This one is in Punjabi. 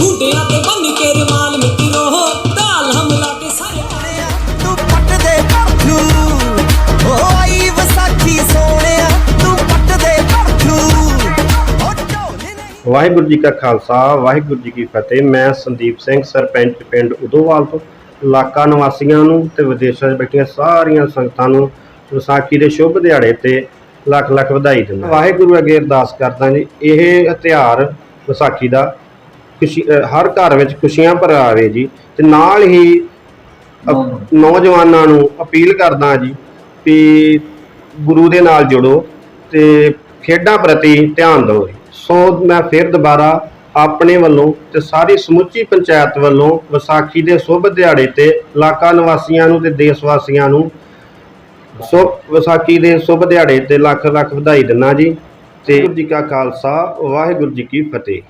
ਹੁੰਡਿਆਂ ਤੇ ਬੰਨ ਕੇ ਰਮਾਲ ਮਿੱਤਰੋ ਢਾਲ ਹਮਲਾ ਕੇ ਸਾਰੇ ਤੂੰ ਪੱਟ ਦੇ ਪਰਥੂ ਓ ਆਈ ਵਿਸਾਖੀ ਸੋਹਣਿਆ ਤੂੰ ਪੱਟ ਦੇ ਪਰਥੂ ਓ ਢੋਲੇ ਨਹੀਂ ਵਾਹਿਗੁਰੂ ਜੀ ਕਾ ਖਾਲਸਾ ਵਾਹਿਗੁਰੂ ਜੀ ਕੀ ਫਤਿਹ। ਮੈਂ ਸੰਦੀਪ ਸਿੰਘ ਸਰਪੰਚ ਪਿੰਡ ਉਦੋਵਾਲ ਤੋਂ। ਇਲਾਕਾ ਨਿਵਾਸੀਆਂ ਨੂੰ ਤੇ ਵਿਦੇਸ਼ਾਂ 'ਚ ਬੈਠੀਆਂ ਸਾਰੀਆਂ ਸੰਗਤਾਂ ਨੂੰ ਵਿਸਾਖੀ ਦੇ ਸ਼ੁਭ ਦਿਹਾੜੇ ਤੇ ਲੱਖ ਲੱਖ ਵਧਾਈ ਦਿੰਦਾ। ਵਾਹਿਗੁਰੂ ਅੱਗੇ ਅਰਦਾਸ ਕਰਦਾ ਜੀ, ਇਹ ਤਿਉਹਾਰ ਵਿਸਾਖੀ ਦਾ ਖੁਸ਼ੀ ਹਰ ਘਰ ਵਿੱਚ ਖੁਸ਼ੀਆਂ ਭਰਿਆ ਆਵੇ ਜੀ, ਤੇ ਨਾਲ ਹੀ ਨੌਜਵਾਨਾਂ ਨੂੰ ਅਪੀਲ ਕਰਦਾ ਜੀ ਵੀ ਗੁਰੂ ਦੇ ਨਾਲ ਜੁੜੋ ਤੇ ਖੇਡਾਂ ਪ੍ਰਤੀ ਧਿਆਨ ਦਿਓ ਸੋ ਮੈਂ ਫਿਰ ਦੁਬਾਰਾ ਆਪਣੇ ਵੱਲੋਂ ਤੇ ਸਾਰੀ ਸਮੁੱਚੀ ਪੰਚਾਇਤ ਵੱਲੋਂ ਵਿਸਾਖੀ ਦੇ ਸ਼ੁਭ ਦਿਹਾੜੇ ਤੇ ਇਲਾਕਾ ਨਿਵਾਸੀਆਂ ਨੂੰ ਤੇ ਦੇਸ਼ ਵਾਸੀਆਂ ਨੂੰ ਸੋ ਵਿਸਾਖੀ ਦੇ ਸ਼ੁਭ ਦਿਹਾੜੇ ਤੇ ਲੱਖ ਲੱਖ ਵਧਾਈ ਦਿੰਦਾ ਜੀ। ਤੇ ਗੁਰੂ ਜੀ ਕਾ ਖਾਲਸਾ, ਵਾਹਿਗੁਰੂ ਜੀ ਕੀ ਫਤਿਹ।